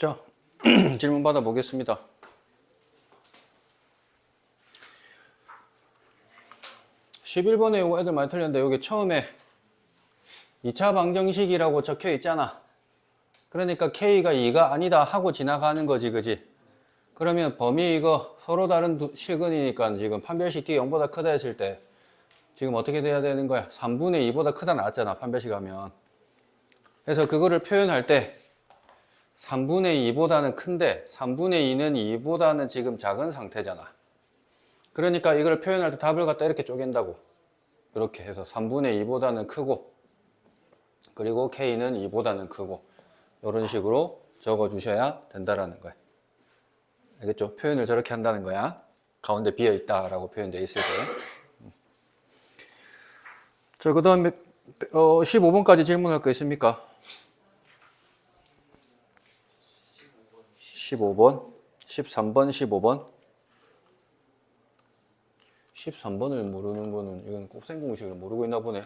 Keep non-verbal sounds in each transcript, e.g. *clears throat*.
자, *clears throat* 질문 받아보겠습니다. 십일 번에 이거 애들 많이 틀렸는데 여기 처음에 2차 방정식이라고 적혀 있잖아. 그러니까 K가 2가 아니다 하고 지나가는 거지, 그지? 그러면 범위 이거 서로 다른 두- 실근이니까 지금 판별식 D 0보다 크다 했을 때 지금 어떻게 돼야 되는 거야? 3분의 2보다 크다 나왔잖아, 판별식 하면. 그래서 그거를 표현할 때 3분의 2보다는 큰데 3분의 2는 2보다는 지금 작은 상태잖아. 그러니까 이걸 표현할 때 답을 갖다 이렇게 쪼갠다고. 이렇게 해서 3분의 2보다는 크고 그리고 K는 2보다는 크고 이런 식으로 적어 주셔야 된다라는 거야. 알겠죠? 표현을 저렇게 한다는 거야. 가운데 비어 있다라고 표현되어 있을 때. 자, 그 다음에 어, 15번까지 질문할 거 있습니까? 15번, 13번, 15번. 13번을 모르는 거는 이건 곱셈 공식을 모르고 있나 보네.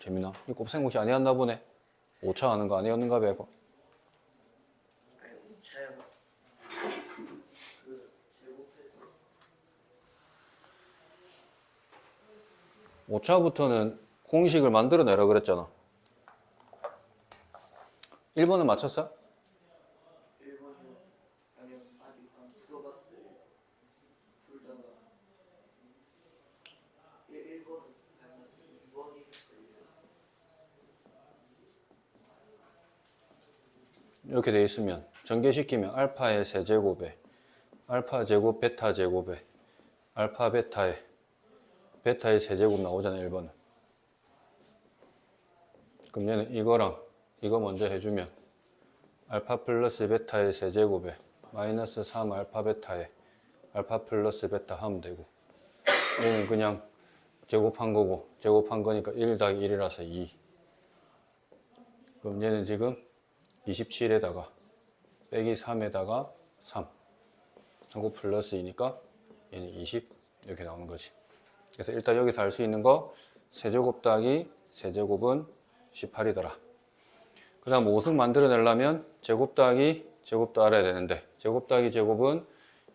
재민아, 이 곱셈 공식 아니었나 보네. 5차 하는 거 아니었는가 봐. 이거. 오차부터는 공식을 만들어내라 그랬잖아. 1번은 맞췄어? 1번이요. 아니요, 아직 안 풀어봤어요. 풀다가 1, 1번은 닮았어요. 2번이 걸려요. 이렇게 돼 있으면 전개시키면 알파의 세제곱에 알파 제곱 베타 제곱에 알파 베타의 베타의 세제곱 나오잖아 1번은. 그럼 얘는 이거랑 이거 먼저 해주면 알파 플러스 베타의 세제곱에 마이너스 3 알파 베타에 알파 플러스 베타 하면 되고 얘는 그냥 제곱한 거고 제곱한 거니까 1 더하기 1이라서 2 그럼 얘는 지금 27에다가 빼기 3에다가 3 하고 플러스 2니까 얘는 20 이렇게 나오는 거지. 그래서 일단 여기서 알 수 있는 거 세제곱 더하기 세제곱은 18이더라. 그 다음 5승 만들어내려면 제곱 더하기 제곱도 알아야 되는데 제곱 더하기 제곱은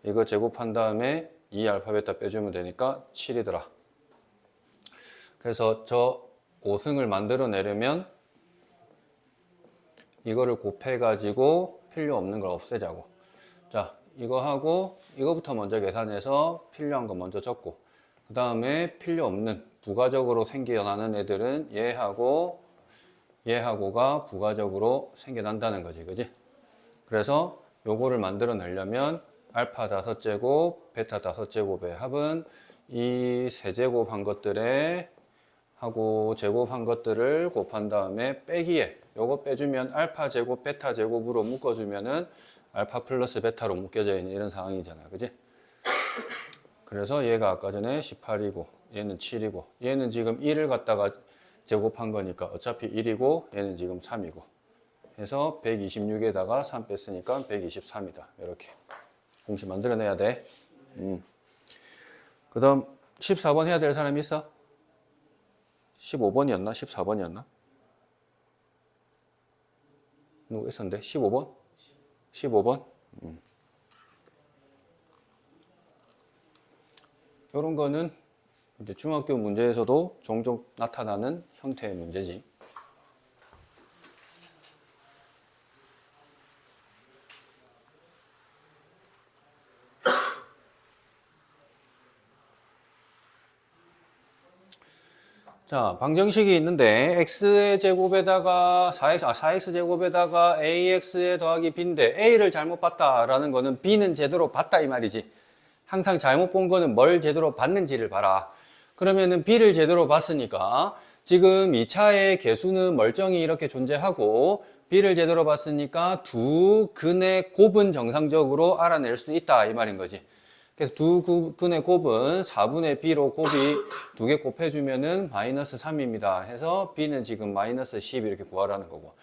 이거 제곱한 다음에 2 알파벳 다 빼주면 되니까 7이더라. 그래서 저 5승을 만들어내려면 이거를 곱해가지고 필요 없는 걸 없애자고. 자, 이거 하고 이거부터 먼저 계산해서 필요한 거 먼저 적고 그 다음에 필요 없는 부가적으로 생겨나는 애들은 얘하고 얘하고가 부가적으로 생겨난다는 거지, 그지? 그래서 요거를 만들어내려면 알파 다섯 제곱, 베타 다섯 제곱의 합은 이 세 제곱 한 것들의 하고 제곱한 것들을 곱한 다음에 빼기에 요거 빼주면 알파 제곱 베타 제곱으로 묶어주면은 알파 플러스 베타로 묶여져 있는 이런 상황이잖아 그지 그래서 얘가 아까 전에 18이고 얘는 7이고 얘는 지금 1을 갖다가 제곱한 거니까 어차피 1이고 얘는 지금 3이고 해서 126에다가 3 뺐으니까 123이다 이렇게 공식 만들어내야 돼 음. 그 다음 14번 해야 될 사람 있어? 15번이었나? 14번이었나? 누구 있었는데? 15번? 15번? 음. 이런 거는 이제 중학교 문제에서도 종종 나타나는 형태의 문제지. 자, 방정식이 있는데 x의 제곱에다가 4x, 아, 4x 제곱에다가 ax의 더하기 b인데 a를 잘못 봤다라는 거는 b는 제대로 봤다 이 말이지. 항상 잘못 본 거는 뭘 제대로 봤는지를 봐라. 그러면은 b를 제대로 봤으니까 지금 2차의 개수는 멀쩡히 이렇게 존재하고 b를 제대로 봤으니까 두 근의 곱은 정상적으로 알아낼 수 있다 이 말인 거지. 그래서 두 구- 근의 곱은 4분의 b로 곱이 두 개 곱해주면은 마이너스 3입니다. 해서 b는 지금 마이너스 10 이렇게 구하라는 거고.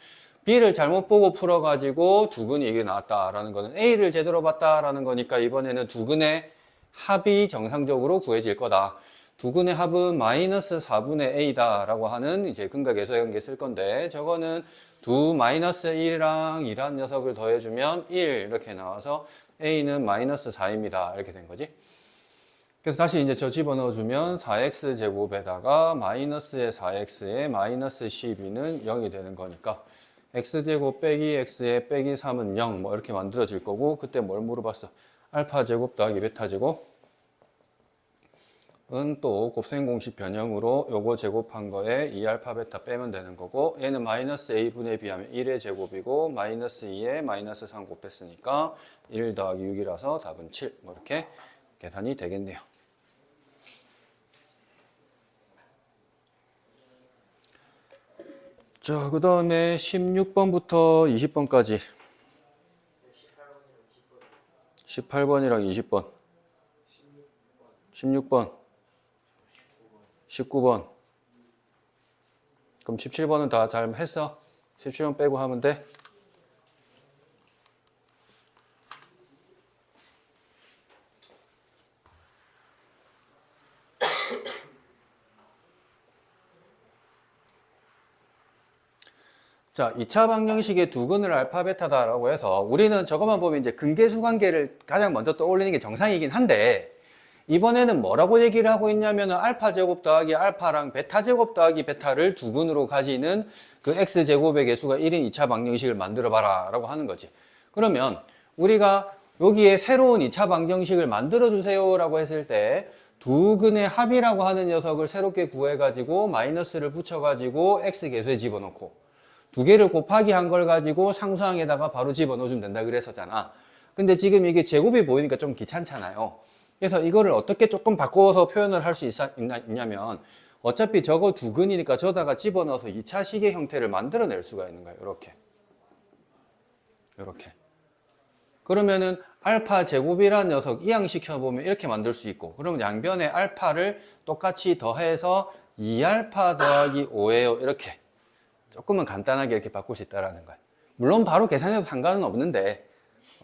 b를 잘못 보고 풀어가지고 두 근이 이게 나왔다라는 거는 a를 제대로 봤다라는 거니까 이번에는 두 근의 합이 정상적으로 구해질 거다. 두 근의 합은 마이너스 4분의 a다라고 하는 이제 근각에서 연계 쓸 건데 저거는 두 마이너스 1이랑 2란 녀석을 더해주면 1 이렇게 나와서 a는 마이너스 4입니다. 이렇게 된 거지. 그래서 다시 이제 저 집어넣어주면 4x 제곱에다가 마이너스의 4x에 마이너스 12는 0이 되는 거니까 x제곱 빼기 x에 빼기 3은 0 뭐 이렇게 만들어질 거고 그때 뭘 물어봤어? 알파 제곱 더하기 베타 제곱 은또 곱셈 공식 변형으로 요거 제곱한 거에 2알파 베타 빼면 되는 거고 얘는 마이너스 a분에 비하면 1의 제곱이고 마이너스 2에 마이너스 3 곱했으니까 1 더하기 6이라서 답은 7 뭐 이렇게 계산이 되겠네요. 자, 그 다음에 16번부터 20번까지. 18번이랑 20번. 16번 19번 그럼 17번은 다 잘 했어? 17번 빼고 하면 돼? 자, 2차 방정식의 두 근을 알파 베타다라고 해서 우리는 저것만 보면 이제 근계수 관계를 가장 먼저 떠올리는 게 정상이긴 한데 이번에는 뭐라고 얘기를 하고 있냐면 알파 제곱 더하기 알파랑 베타 제곱 더하기 베타를 두 근으로 가지는 그 x 제곱의 개수가 1인 2차 방정식을 만들어 봐라 라고 하는 거지. 그러면 우리가 여기에 새로운 2차 방정식을 만들어 주세요 라고 했을 때 두 근의 합이라고 하는 녀석을 새롭게 구해 가지고 마이너스를 붙여 가지고 x 개수에 집어넣고 두 개를 곱하기 한 걸 가지고 상수항에다가 바로 집어넣어 주면 된다 그랬었잖아. 근데 지금 이게 제곱이 보이니까 좀 귀찮잖아요. 그래서 이거를 어떻게 조금 바꿔서 표현을 할 수 있냐면 어차피 저거 두 근이니까 저다가 집어넣어서 2차 시계 형태를 만들어낼 수가 있는 거예요. 이렇게. 이렇게. 그러면은 알파 제곱이라는 녀석 이항시켜 보면 이렇게 만들 수 있고 그러면 양변에 알파를 똑같이 더해서 2알파 더하기 5예요. 이렇게. 조금은 간단하게 이렇게 바꿀 수 있다라는 거예요. 물론 바로 계산해도 상관은 없는데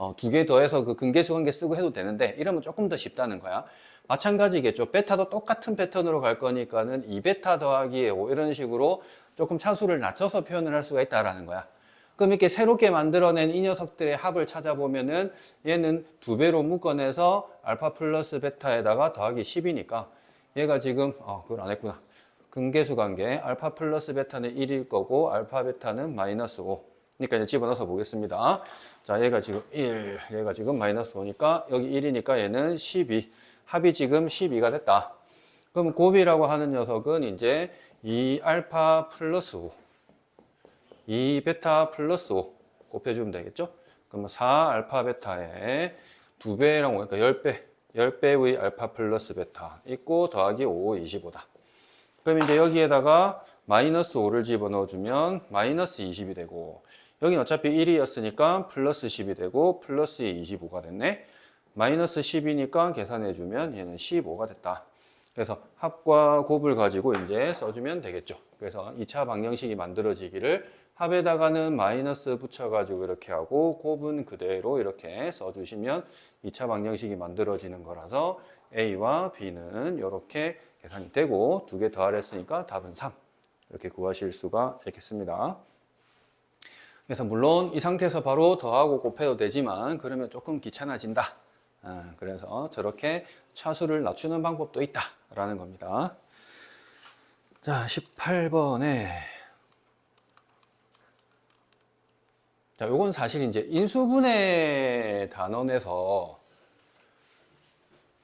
어, 두 개 더해서 그 근계수 관계 쓰고 해도 되는데 이러면 조금 더 쉽다는 거야. 마찬가지겠죠. 베타도 똑같은 패턴으로 갈 거니까는 2베타 더하기 5 이런 식으로 조금 차수를 낮춰서 표현을 할 수가 있다라는 거야. 그럼 이렇게 새롭게 만들어낸 이 녀석들의 합을 찾아보면은 얘는 두 배로 묶어내서 알파 플러스 베타에다가 더하기 10이니까 얘가 지금 어 그걸 안 했구나. 근계수 관계 알파 플러스 베타는 1일 거고 알파 베타는 마이너스 5. 그러니까 이제 집어넣어서 보겠습니다. 자, 얘가 지금 1, 얘가 지금 마이너스 5니까 여기 1이니까 얘는 12. 합이 지금 12가 됐다. 그럼 곱이라고 하는 녀석은 이제 2 알파 플러스 5. 2 베타 플러스 5 곱해주면 되겠죠? 그러면 4알파 베타에 2배랑 5, 그러니까 10배. 10배의 알파 플러스 베타 있고 더하기 5, 25다. 그럼 이제 여기에다가 마이너스 5를 집어넣어주면 마이너스 20이 되고 여기는 어차피 1이었으니까 플러스 10이 되고 플러스 25가 됐네. 마이너스 10이니까 계산해주면 얘는 15가 됐다. 그래서 합과 곱을 가지고 이제 써주면 되겠죠. 그래서 2차 방정식이 만들어지기를 합에다가는 마이너스 붙여가지고 이렇게 하고 곱은 그대로 이렇게 써주시면 2차 방정식이 만들어지는 거라서 A와 B는 이렇게 계산이 되고 두 개 더하랬으니까 답은 3 이렇게 구하실 수가 있겠습니다. 그래서 물론 이 상태에서 바로 더하고 곱해도 되지만 그러면 조금 귀찮아진다. 아, 그래서 저렇게 차수를 낮추는 방법도 있다 라는 겁니다. 자, 18번에 자, 요건 사실 이제 인수분해 단원에서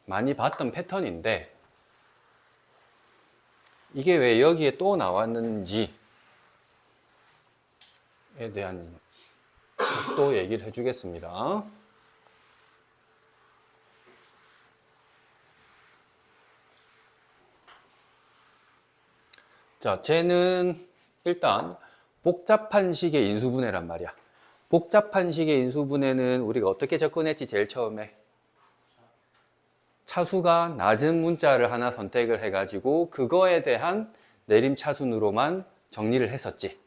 많이 봤던 패턴인데 이게 왜 여기에 또 나왔는지 에 대한 또 얘기를 해주겠습니다. 자, 쟤는 일단 복잡한 식의 인수분해란 말이야. 복잡한 식의 인수분해는 우리가 어떻게 접근했지 제일 처음에? 차수가 낮은 문자를 하나 선택을 해가지고 그거에 대한 내림차순으로만 정리를 했었지.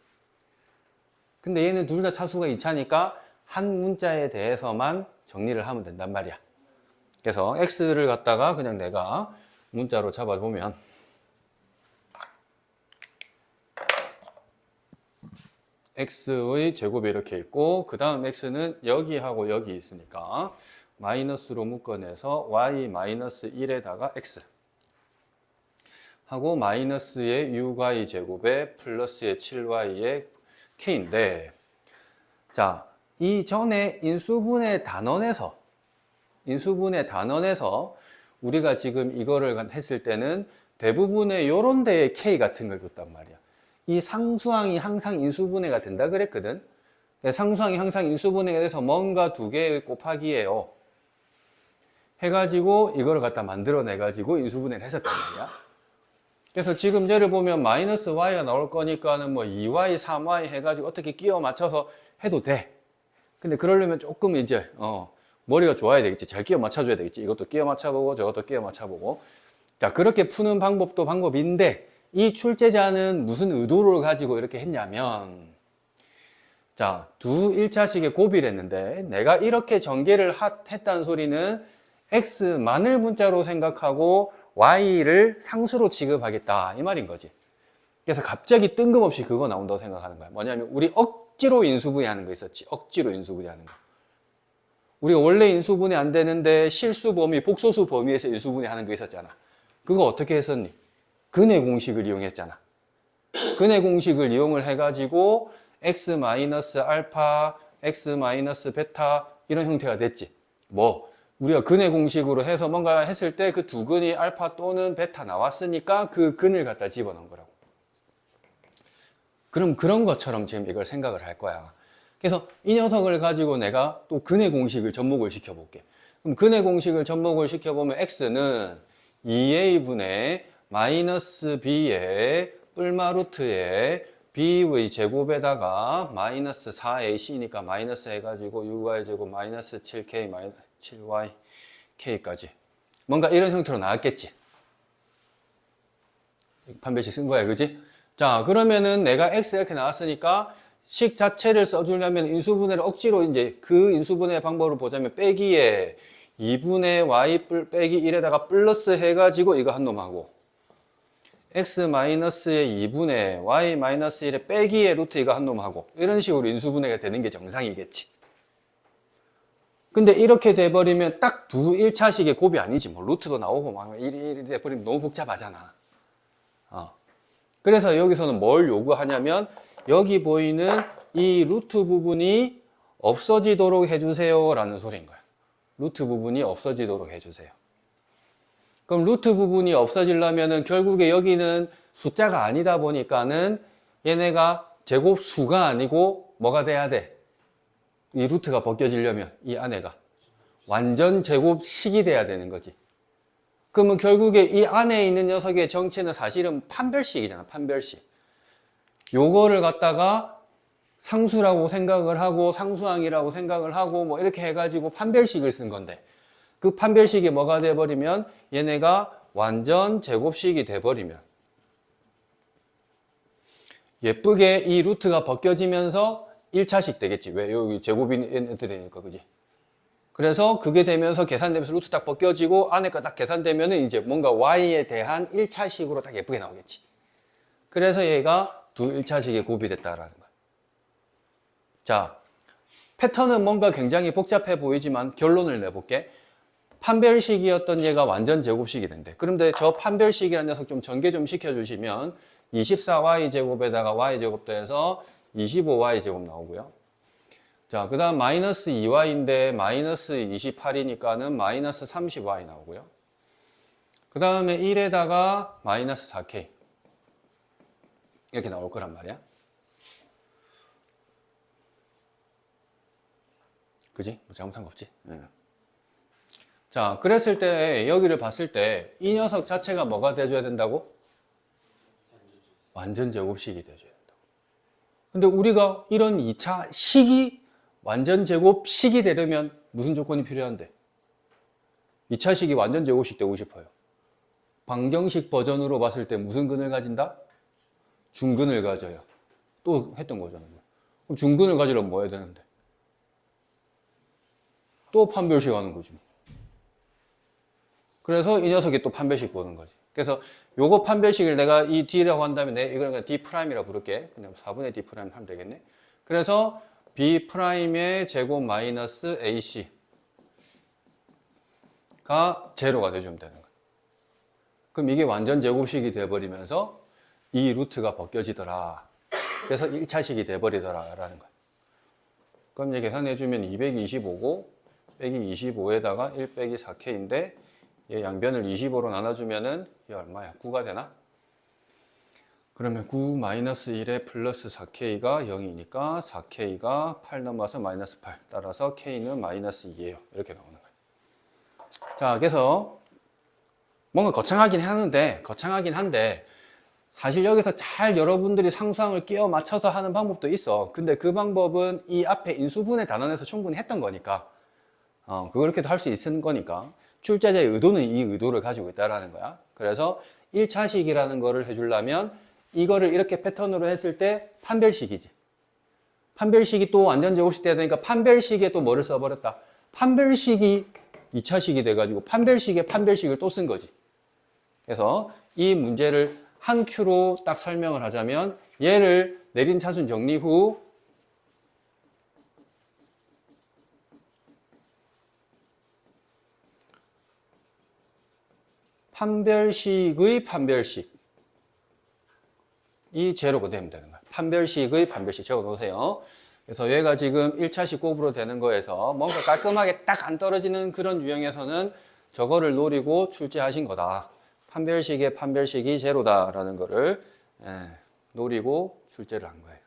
근데 얘는 둘 다 차수가 2차니까 한 문자에 대해서만 정리를 하면 된단 말이야. 그래서 x를 갖다가 그냥 내가 문자로 잡아보면 x의 제곱이 이렇게 있고 그 다음 x는 여기하고 여기 있으니까 마이너스로 묶어내서 y 마이너스 1에다가 x 하고 마이너스의 6y 제곱에 플러스의 7y의 k인데 자, 이 전에 인수분해 단원에서 인수분해 단원에서 우리가 지금 이거를 했을 때는 대부분의 요런 데에 k 같은 걸 줬단 말이야. 이 상수항이 항상 인수분해가 된다 그랬거든. 상수항이 항상 인수분해가 돼서 뭔가 두 개의 곱하기예요. 해가지고 이거를 갖다 만들어내가지고 인수분해를 했었단 말이야. 그래서 지금 얘를 보면 마이너스 y가 나올 거니까는 뭐 2y, 3y 해가지고 어떻게 끼워 맞춰서 해도 돼. 근데 그러려면 조금 이제 어 머리가 좋아야 되겠지. 잘 끼워 맞춰줘야 되겠지. 이것도 끼워 맞춰보고 저것도 끼워 맞춰보고. 자 그렇게 푸는 방법도 방법인데 이 출제자는 무슨 의도를 가지고 이렇게 했냐면 자, 두 1차식의 고비를 했는데 내가 이렇게 전개를 하- 했다는 소리는 x만을 문자로 생각하고 y를 상수로 취급하겠다 이 말인 거지. 그래서 갑자기 뜬금없이 그거 나온다고 생각하는 거야. 뭐냐면 우리 억지로 인수분해하는 거 있었지. 억지로 인수분해하는 거. 우리가 원래 인수분해 안 되는데 실수 범위, 복소수 범위에서 인수분해하는 거 있었잖아. 그거 어떻게 했었니? 근의 공식을 이용했잖아. 근의 공식을 이용을 해가지고 x 마이너스 알파, x 마이너스 베타 이런 형태가 됐지. 뭐 우리가 근의 공식으로 해서 뭔가 했을 때 그 두 근이 알파 또는 베타 나왔으니까 그 근을 갖다 집어넣은 거라고. 그럼 그런 것처럼 지금 이걸 생각을 할 거야. 그래서 이 녀석을 가지고 내가 또 근의 공식을 접목을 시켜볼게. 그럼 근의 공식을 접목을 시켜보면 x는 2a분의 마이너스 b의 뿔마 루트의 b의 제곱에다가 마이너스 4ac니까 마이너스 해가지고 6y 제곱 마이너스 7k 마이너스 7y k까지 뭔가 이런 형태로 나왔겠지. 판별식 쓴 거야, 그지? 자, 그러면은 내가 x 이렇게 나왔으니까 식 자체를 써주려면 인수분해를 억지로 이제 그 인수분해 방법을 보자면 빼기에 2분의 y 뿔 빼기 1에다가 플러스 해가지고 이거 한 놈하고 x 마이너스의 2분의 y 마이너스 1의 빼기의 루트 이거 한 놈하고 이런 식으로 인수분해가 되는 게 정상이겠지. 근데 이렇게 돼버리면 딱 두 1차식의 곱이 아니지. 뭐 루트도 나오고 막 1이 1이 돼버리면 너무 복잡하잖아. 어. 그래서 여기서는 뭘 요구하냐면 여기 보이는 이 루트 부분이 없어지도록 해주세요 라는 소리인 거야. 루트 부분이 없어지도록 해주세요. 그럼 루트 부분이 없어지려면은 결국에 여기는 숫자가 아니다 보니까는 얘네가 제곱 수가 아니고 뭐가 돼야 돼? 이 루트가 벗겨지려면 이 안에가 완전 제곱식이 돼야 되는 거지. 그러면 결국에 이 안에 있는 녀석의 정체는 사실은 판별식이잖아, 판별식. 요거를 갖다가 상수라고 생각을 하고 상수항이라고 생각을 하고 뭐 이렇게 해가지고 판별식을 쓴 건데 그 판별식이 뭐가 돼버리면 얘네가 완전 제곱식이 돼버리면 예쁘게 이 루트가 벗겨지면서 1차식 되겠지. 왜? 여기 제곱인 애들이니까, 그지? 그래서 그게 되면서 계산되면서 루트 딱 벗겨지고 안에 거딱 계산되면은 이제 뭔가 y에 대한 1차식으로 딱 예쁘게 나오겠지. 그래서 얘가 두 1차식에 곱이 됐다라는 거야. 자, 패턴은 뭔가 굉장히 복잡해 보이지만 결론을 내볼게. 판별식이었던 얘가 완전 제곱식이 된대. 그런데 저 판별식이라는 녀석 좀 전개 좀 시켜주시면 24y 제곱에다가 y 제곱 더해서 25y 제곱 나오고요. 자, 그 다음 마이너스 2y인데 마이너스 28이니까는 마이너스 30y 나오고요. 그 다음에 1에다가 마이너스 4k. 이렇게 나올 거란 말이야. 그지? 뭐 잘못한 거 없지? 예. 자, 그랬을 때 여기를 봤을 때 이 녀석 자체가 뭐가 돼줘야 된다고? 완전 제곱식이 돼줘야 된다고. 근데 우리가 이런 2차 식이 완전 제곱식이 되려면 무슨 조건이 필요한데? 2차 식이 완전 제곱식 되고 싶어요. 방정식 버전으로 봤을 때 무슨 근을 가진다? 중근을 가져요. 또 했던 거잖아요. 그럼 중근을 가지려면 뭐 해야 되는데? 또 판별식 하는 거지. 그래서 이 녀석이 또 판별식 보는 거지. 그래서 요거 판별식을 내가 이 D라고 한다면 내 이거는 D 프라임이라고 부를게. 그냥 4분의 D 프라임 하면 되겠네. 그래서 B 프라임의 제곱 마이너스 AC 가 제로가 돼주면 되는 거야. 그럼 이게 완전 제곱식이 돼버리면서 이 루트가 벗겨지더라. 그래서 1차식이 돼버리더라. 라는 거야. 그럼 이제 계산해주면 225고 빼기 25에다가 1 빼기 4K인데 얘 양변을 25로 나눠주면은 이게 얼마야? 9가 되나? 그러면 9 마이너스 1에 플러스 4K가 0이니까 4K가 8 넘어서 마이너스 8 따라서 K는 마이너스 2예요. 이렇게 나오는 거예요. 자, 그래서 뭔가 거창하긴 하는데, 거창하긴 한데, 사실 여기서 잘 여러분들이 상수항을 끼워 맞춰서 하는 방법도 있어. 근데 그 방법은 이 앞에 인수분해 단원에서 충분히 했던 거니까, 어, 그렇게도 할 수 있는 거니까, 출제자의 의도는 이 의도를 가지고 있다라는 거야. 그래서 1차식이라는 거를 해주려면, 이거를 이렇게 패턴으로 했을 때 판별식이지. 판별식이 또 완전 제곱식 돼야 되니까 판별식에 또 뭐를 써버렸다. 판별식이 2차식이 돼가지고 판별식에 판별식을 또 쓴 거지. 그래서 이 문제를 한 큐로 딱 설명을 하자면 얘를 내린 차순 정리 후 판별식의 판별식 이 제로가 되면 되는 거야. 판별식의 판별식 적어 놓으세요. 그래서 얘가 지금 1차식 곱으로 되는 거에서 뭔가 깔끔하게 딱 안 떨어지는 그런 유형에서는 저거를 노리고 출제하신 거다. 판별식의 판별식이 제로다라는 거를 예, 노리고 출제를 한 거예요.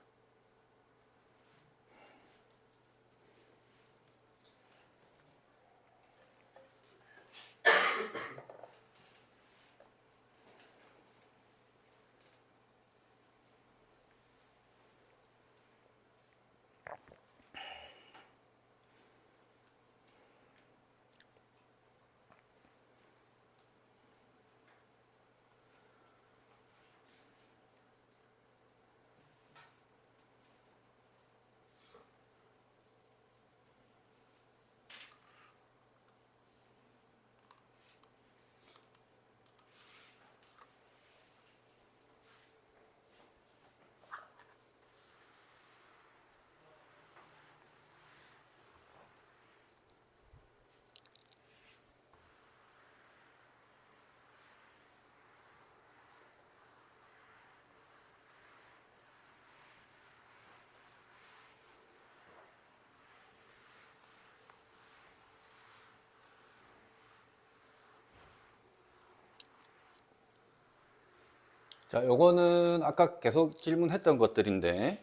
자, 요거는 아까 계속 질문했던 것들인데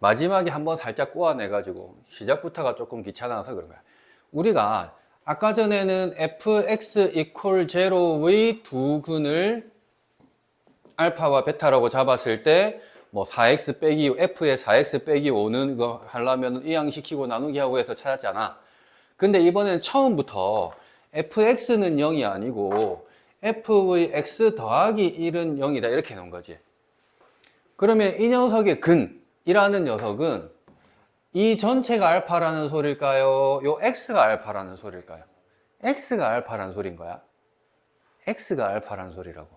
마지막에 한번 살짝 꼬아내 가지고 시작부터가 조금 귀찮아서 그런 거야. 우리가 아까 전에는 fx equal 제로의 두 근을 알파와 베타라고 잡았을 때 뭐 4x 빼기 f의 4x 빼기 5는 이거 하려면 이항시키고 나누기 하고 해서 찾았잖아. 근데 이번엔 처음부터 fx는 0이 아니고 f의 x 더하기 1은 0이다 이렇게 놓은 거지. 그러면 이 녀석의 근이라는 녀석은 이 전체가 알파라는 소릴까요? 요 x가 알파라는 소릴까요? x가 알파라는 소린 거야. x가 알파라는 소리라고.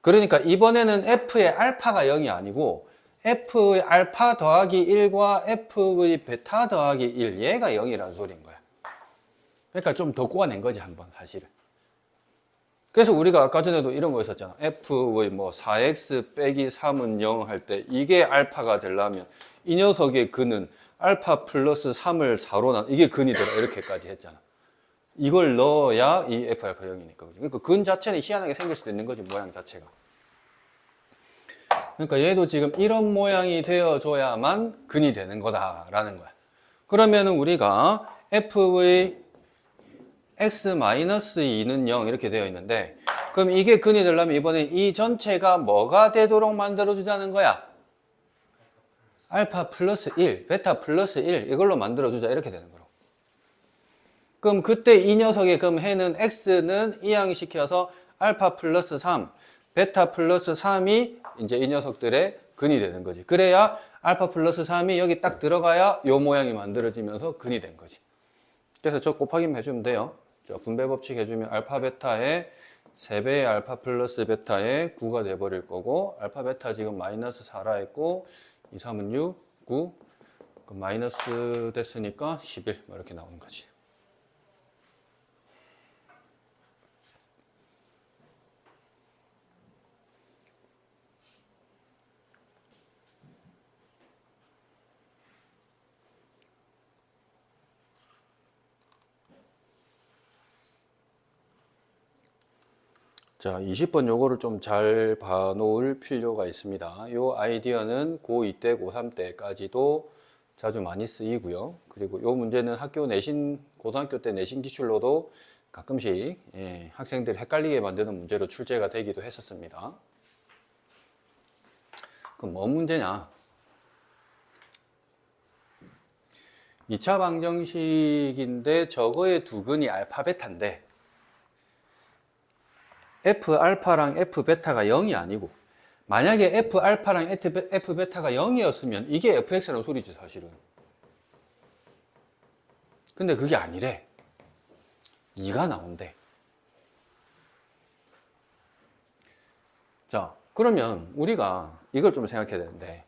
그러니까 이번에는 f의 알파가 0이 아니고 f의 알파 더하기 1과 f의 베타 더하기 1 얘가 0이라는 소리인 거야. 그러니까 좀 더 꼬아낸 거지 한번 사실은. 그래서 우리가 아까 전에도 이런 거 있었잖아. f의 뭐 4x 빼기 3은 0 할 때 이게 알파가 되려면 이 녀석의 근은 알파 플러스 3을 4로 나 이게 근이더라 이렇게까지 했잖아. 이걸 넣어야 이 f 알파 0이니까. 그러니까 근 자체는 희한하게 생길 수도 있는 거지 모양 자체가. 그러니까 얘도 지금 이런 모양이 되어줘야만 근이 되는 거다라는 거야. 그러면은 우리가 f의 x-2는 0 이렇게 되어 있는데 그럼 이게 근이 되려면 이번에 이 전체가 뭐가 되도록 만들어주자는 거야? 알파 플러스 1, 베타 플러스 1 이걸로 만들어주자. 이렇게 되는 거로. 그럼 그때 이 녀석의 그럼 해는 x는 이항시켜서 알파 플러스 3, 베타 플러스 3이 이제 이 녀석들의 근이 되는 거지. 그래야 알파 플러스 3이 여기 딱 들어가야 요 모양이 만들어지면서 근이 된 거지. 그래서 저 곱하기만 해주면 돼요. 자, 분배 법칙 해주면 알파 베타의 3배의 알파 플러스 베타의 9가 돼버릴 거고 알파 베타 지금 마이너스 4라 했고 2, 3은 6, 9 그럼 마이너스 됐으니까 11뭐 이렇게 나오는 거지 자, 20번 요거를 좀 잘 봐놓을 필요가 있습니다. 요 아이디어는 고2 때, 고3 때까지도 자주 많이 쓰이고요. 그리고 요 문제는 학교 내신, 고등학교 때 내신 기출로도 가끔씩 예, 학생들 헷갈리게 만드는 문제로 출제가 되기도 했었습니다. 그럼 뭔 문제냐? 2차 방정식인데 저거의 두 근이 알파 베타인데 F 알파랑 F 베타가 0이 아니고 만약에 F 알파랑 F 베타가 0이었으면 이게 FX라는 소리지 사실은. 근데 그게 아니래. 2가 나온대. 자 그러면 우리가 이걸 좀 생각해야 되는데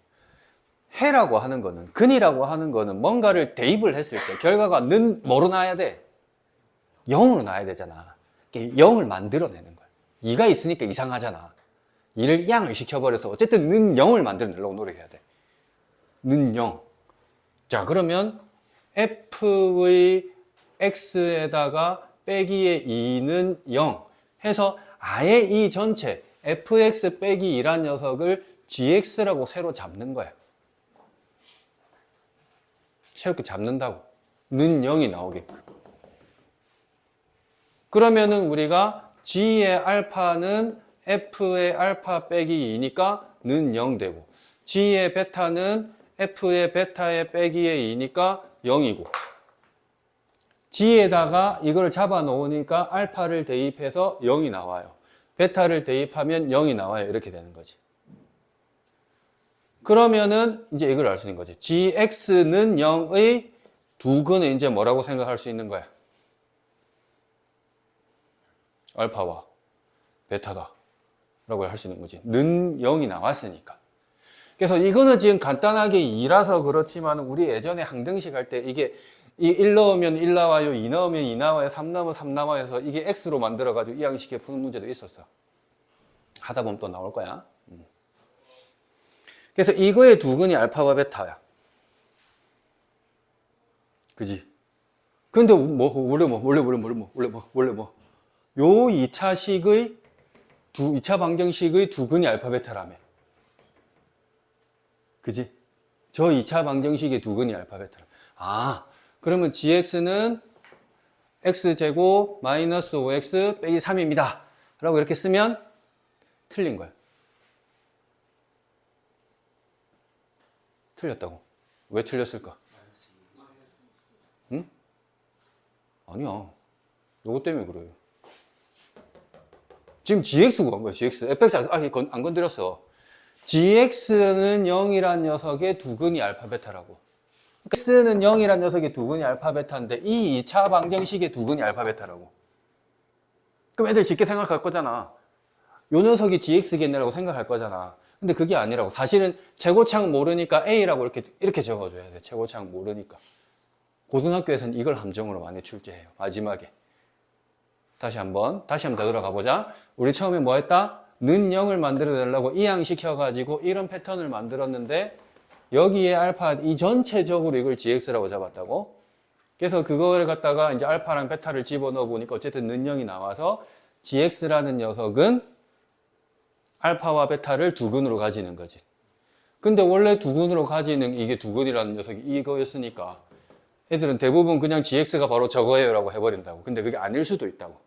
해라고 하는 거는 근이라고 하는 거는 뭔가를 대입을 했을 때 결과가 는 뭐로 나야 돼? 0으로 나야 되잖아. 0을 만들어내는 2가 있으니까 이상하잖아 2를 양을 시켜버려서 어쨌든 는 0을 만들어내려고 노력해야 돼. 는 0. 자 그러면 f의 x에다가 빼기의 2는 0 해서 아예 이 전체 fx 빼기 2란 녀석을 gx라고 새로 잡는 거야. 새롭게 잡는다고. 는 0이 나오게끔. 그러면은 우리가 g의 알파는 f의 알파 빼기 2니까 는 0 되고 g의 베타는 f의 베타의 빼기의 2니까 0이고 g에다가 이걸 잡아 놓으니까 알파를 대입해서 0이 나와요. 베타를 대입하면 0이 나와요. 이렇게 되는 거지. 그러면은 이제 이걸 알 수 있는 거지. gx는 0의 두근은 이제 뭐라고 생각할 수 있는 거야? 알파와 베타다. 라고 할 수 있는 거지. 는 0이 나왔으니까. 그래서 이거는 지금 간단하게 2라서 그렇지만 우리 예전에 항등식 할 때 이게 1 넣으면 1 나와요, 2 넣으면 2 나와요, 3 넣으면 3 나와요 해서 이게 X로 만들어가지고 이 양식에 푸는 문제도 있었어. 하다 보면 또 나올 거야. 음. 그래서 이거의 두 근이 알파와 베타야. 그지? 근데 뭐, 원래 뭐, 원래, 원래, 원래 뭐, 원래 뭐, 원래 뭐. 요 2차식의 두, 2차 방정식의 두 근이 알파 베타라며. 그지? 저 2차 방정식의 두 근이 알파 베타라. 아, 그러면 gx는 x제곱 마이너스 5x 빼기 3입니다. 라고 이렇게 쓰면 틀린 거야. 틀렸다고. 왜 틀렸을까? 응? 아니야. 요거 때문에 그래요. 지금 gx 구한 거야, gx. fx 안, 아, 건- 안 건드렸어. gx는 0이란 녀석의 두근이 알파 베타라고. x는 0이란 녀석의 두근이 알파 베타인데 이 2차 방정식의 두근이 알파 베타라고. 그럼 애들 쉽게 생각할 거잖아. 요 녀석이 gx겠네라고 생각할 거잖아. 근데 그게 아니라고. 사실은 최고창 모르니까 a라고 이렇게 이렇게 적어줘야 돼. 최고창 모르니까. 고등학교에서는 이걸 함정으로 많이 출제해요. 마지막에. 다시 한번 다시 한번 더 들어가 보자. 우리 처음에 뭐 했다? 는 0을 만들어 내려고 이항시켜 가지고 이런 패턴을 만들었는데 여기에 알파 이 전체적으로 이걸 gx라고 잡았다고. 그래서 그거를 갖다가 이제 알파랑 베타를 집어넣어 보니까 어쨌든 는 0이 나와서 gx라는 녀석은 알파와 베타를 두근으로 가지는 거지. 근데 원래 두근으로 가지는 이게 두근이라는 녀석이 이거였으니까 애들은 대부분 그냥 gx가 바로 저거예요 라고 해버린다고. 근데 그게 아닐 수도 있다고.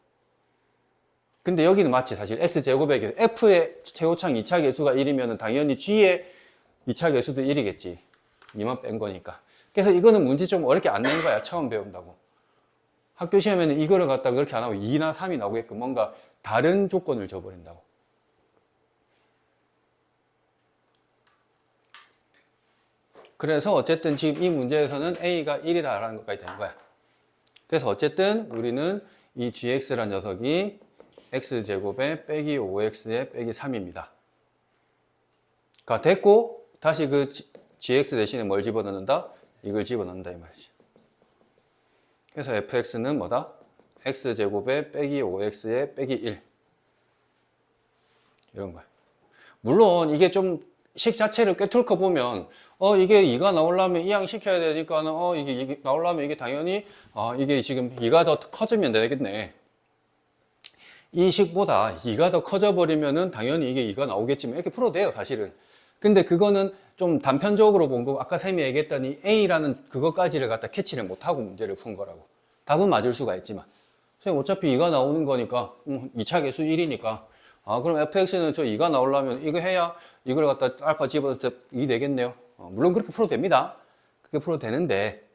근데 여기는 마치 사실 x제곱의 개 f의 최고창 2차 개수가 1이면 당연히 g의 2차 개수도 1이겠지. 2만 뺀 거니까. 그래서 이거는 문제 좀 어렵게 안 낸 거야. 처음 배운다고. 학교 시험에는 이거를 갖다가 그렇게 안 하고 2나 3이 나오게끔 뭔가 다른 조건을 줘버린다고. 그래서 어쨌든 지금 이 문제에서는 A가 1이다라는 것까지 되는 거야. 그래서 어쨌든 우리는 이 gx란 녀석이 x제곱에 빼기 5x에 빼기 3입니다. 가 됐고 다시 그 gx 대신에 뭘 집어넣는다? 이걸 집어넣는다 이 말이지. 그래서 fx는 뭐다? x제곱에 빼기 5x에 빼기 1 이런 거야. 물론 이게 좀 식 자체를 꿰뚫고 보면 어 이게 2가 나오려면 이항 시켜야 되니까는 어 이게, 이게 나오려면 이게 당연히 아 이게 지금 2가 더 커지면 되겠네. 이 식보다 2가 더 커져 버리면은 당연히 이게 2가 나오겠지만 이렇게 풀어도 돼요, 사실은. 근데 그거는 좀 단편적으로 본 거, 아까 쌤이 얘기했더니 A라는 그것까지를 갖다 캐치를 못하고 문제를 푼 거라고. 답은 맞을 수가 있지만. 선생님, 어차피 2가 나오는 거니까, 음, 2차 계수 1이니까. 아, 그럼 fx는 저 2가 나오려면 이거 해야 이걸 갖다 알파 집어넣을 때2 되겠네요. 어, 물론 그렇게 풀어도 됩니다. 그렇게 풀어도 되는데,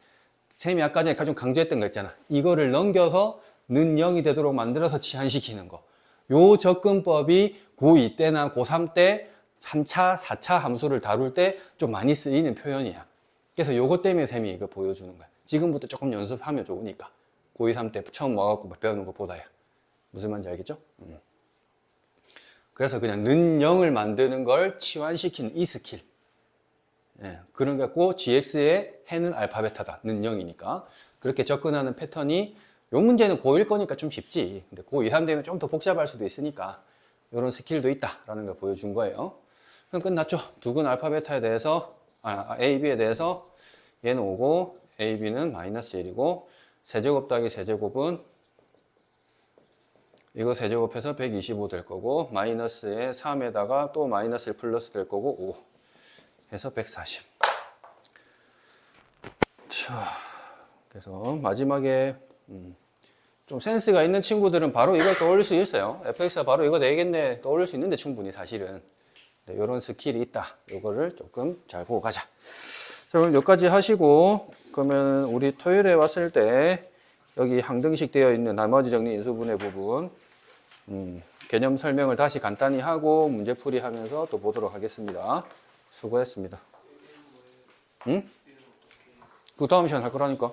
쌤이 아까 전에 좀 강조했던 거 있잖아. 이거를 넘겨서 는 0이 되도록 만들어서 치환시키는 거. 요 접근법이 고2 때나 고3 때 3차, 4차 함수를 다룰 때 좀 많이 쓰이는 표현이야. 그래서 요것 때문에 쌤이 이거 보여주는 거야. 지금부터 조금 연습하면 좋으니까. 고2, 3 때 처음 와갖고 배우는 것보다야. 무슨 말인지 알겠죠? 음. 그래서 그냥 는 0을 만드는 걸 치환시키는 이 스킬. 예, 그런 거 갖고 gx의 해는 알파 베타다. 는 0이니까. 그렇게 접근하는 패턴이 요 문제는 고1 거니까 좀 쉽지. 근데 고2, 3 되면 좀 더 복잡할 수도 있으니까 이런 스킬도 있다라는 걸 보여준 거예요. 그럼 끝났죠. 두근 알파 베타에 대해서 아, A, B에 대해서 얘는 5고 A, B는 마이너스 1이고 세제곱 더하기 세제곱은 이거 세제곱해서 125 될 거고 마이너스에 3에다가 또 마이너스 1 플러스 될 거고 5 해서 140 자, 그래서 마지막에 음, 좀 센스가 있는 친구들은 바로 이걸 떠올릴 수 있어요. fx가 바로 이거 되겠네 떠올릴 수 있는데 충분히 사실은 네, 이런 스킬이 있다. 이거를 조금 잘 보고 가자. 자, 그럼 여기까지 하시고 그러면 우리 토요일에 왔을 때 여기 항등식 되어 있는 나머지 정리 인수분해 부분 음, 개념 설명을 다시 간단히 하고 문제 풀이 하면서 또 보도록 하겠습니다. 수고했습니다. 응? 그 다음 시간 할 거라니까.